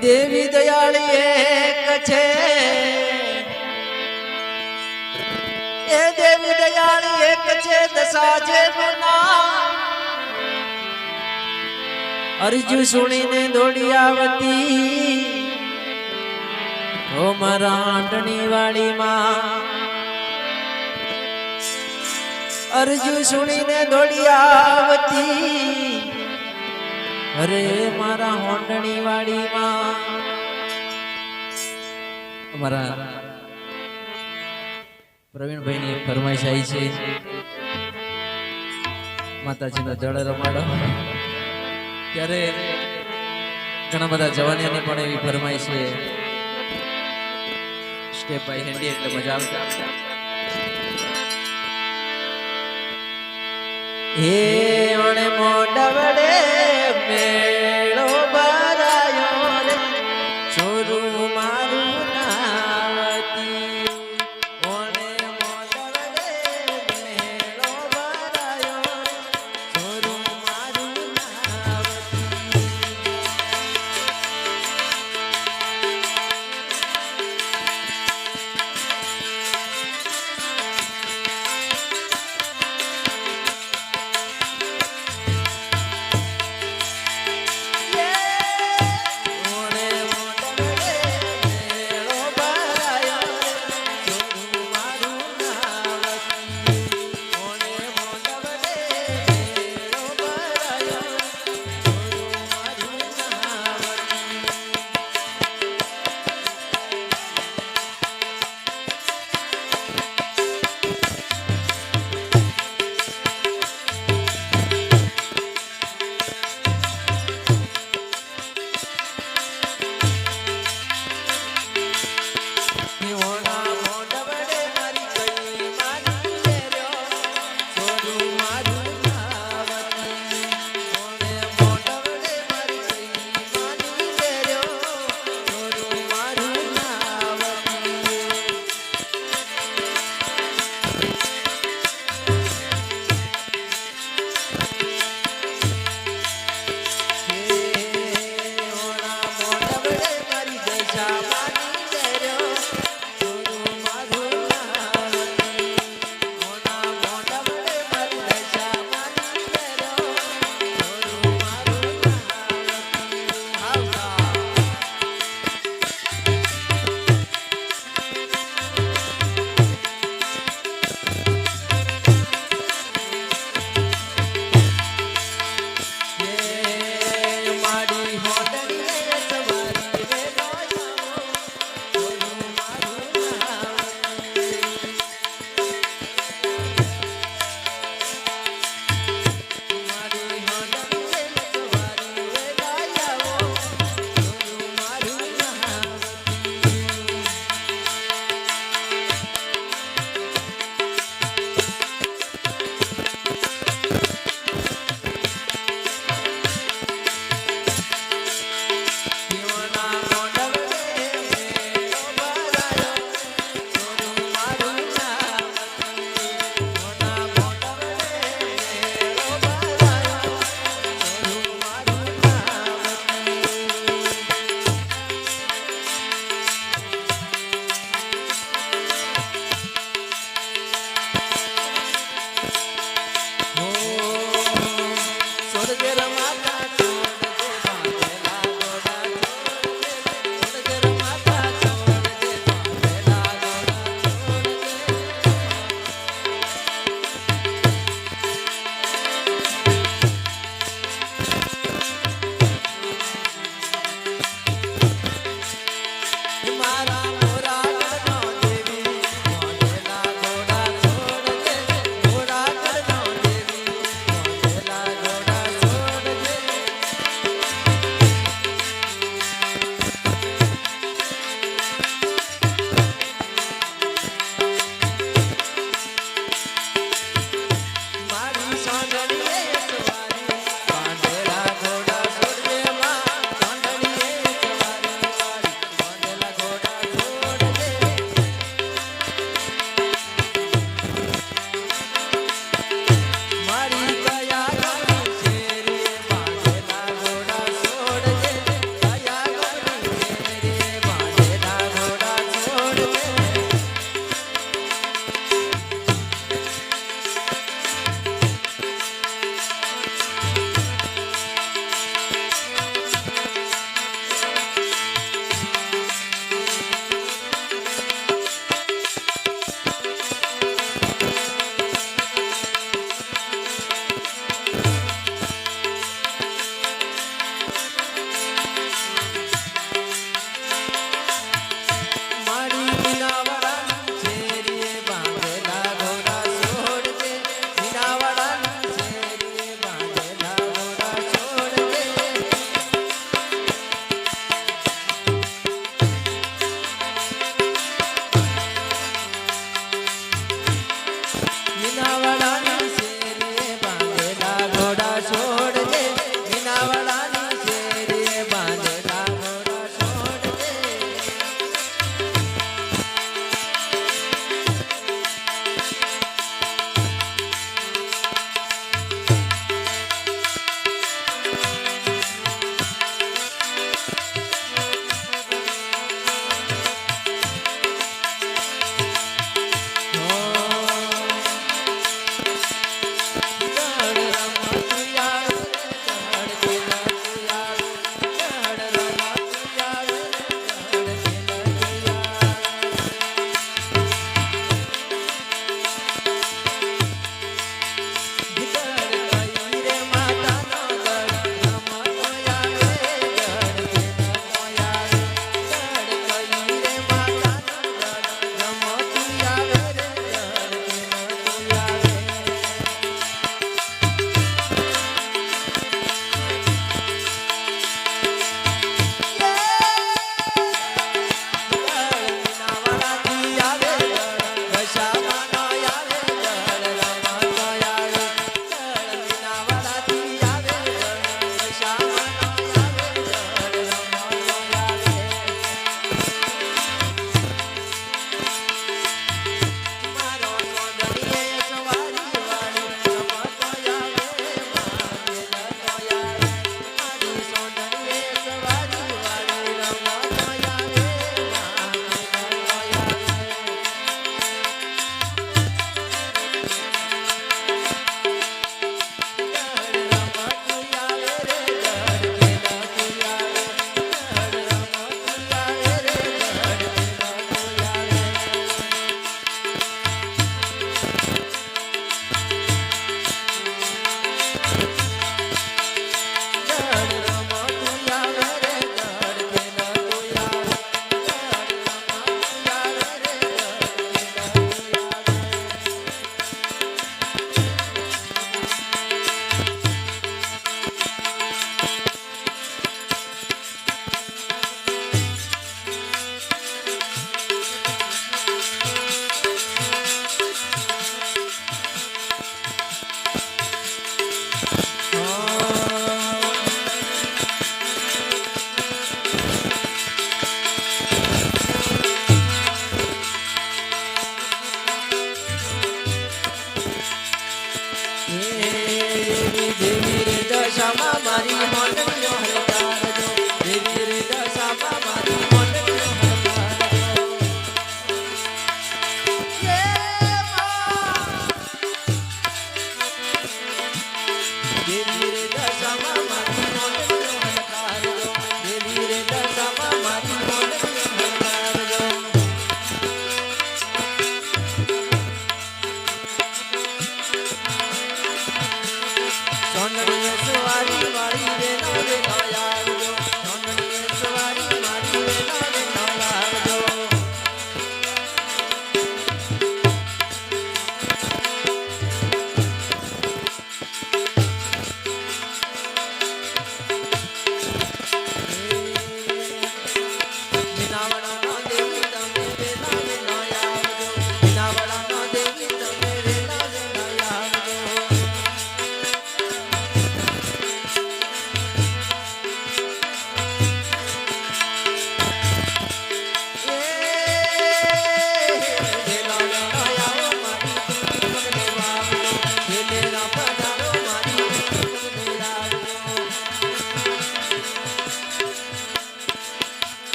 દેવી દયાળી એક છે. એ દેવી દયાળી એક છે દશા જે અરજુ સુણીને દોડી આવતી. ઓ મારા આંટણી વાડીમાં. અરજુ સુણીને દોડી આવતી. અરે મારા હોંડણી વાડીમાં અમારા પ્રવીણભાઈ ની ફરમાઈશ આવી છે. માતાજીનો જળ રમાડો. ત્યારે ઘણા બધા જવાનીઓને પણ એવી ફરમાઈ છે. સ્ટેપ બાય હેન્ડી એટલે મજા આવશે હે ઓણે મોડવડે મેળો Amen.